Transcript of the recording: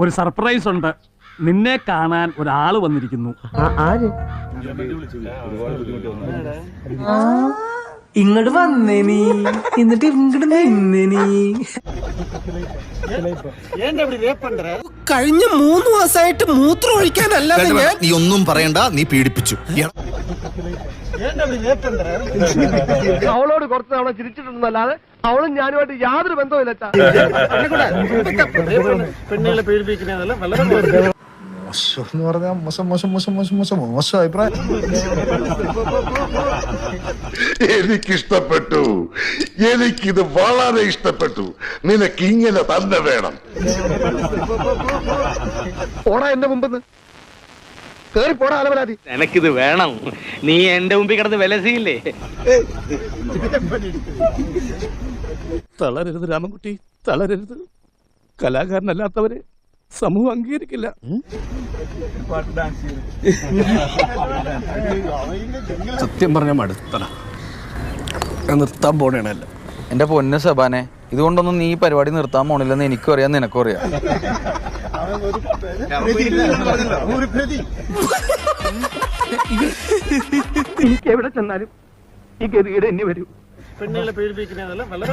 ഒരു സർപ്രൈസ് ഉണ്ട്. നിന്നെ കാണാൻ ഒരാൾ വന്നിരിക്കുന്നു. ഇങ്ങോട്ട് വന്നേനി എന്നിട്ട് ഇങ്ങോട്ട് നിന്നേനി കഴിഞ്ഞ മൂന്ന് മാസമായിട്ട് മൂത്രം ഒഴിക്കാനല്ലാതെ നീ ഒന്നും പറയണ്ട നീ പീഡിപ്പിച്ചു. അവളോട് കുറച്ച് തവണ ചിരിച്ചിട്ടുണ്ടെന്നല്ലാതെ അവളും ഞാനുമായിട്ട് യാതൊരു ബന്ധവുമില്ല അച്ഛാ. പെണ്ണുങ്ങളെ പീഡിപ്പിക്കുന്നതല്ല വളരെ മോശം എന്ന് പറഞ്ഞാൽ മോശം മോശം മോശം മോശം മോശം മോശം അഭിപ്രായം. എനിക്കിഷ്ടപ്പെട്ടു. എനിക്കിത് വളരെ ഇഷ്ടപ്പെട്ടു. നിനക്ക് ഇങ്ങനെ തന്നെ വേണം. ഓടാ എന്റെ മുമ്പ് കേറി പോടാ അലവലാതി. എനക്കിത് വേണം. നീ എന്റെ മുമ്പിൽ കിടന്ന് വിലസിയില്ലേ? തളരരുത് രാമൻകുട്ടി തളരരുത്. കലാകാരനല്ലാത്തവരെ സമൂഹം അംഗീകരിക്കില്ല. സത്യം പറഞ്ഞ മടുത്തട. നിർത്താൻ പോണേണല്ല. എന്റെ പൊന്ന സബാനെ ഇതുകൊണ്ടൊന്നും നീ പരിപാടി നിർത്താൻ പോണില്ലെന്ന് എനിക്കും അറിയാം നിനക്കും അറിയാം. എനിക്ക് എവിടെ ചെന്നാലും ഈ ഗതികേട് എന്നെ വരൂ. പെണ്ണുകളെ പേടിപ്പിക്കുന്നതല്ല വളരെ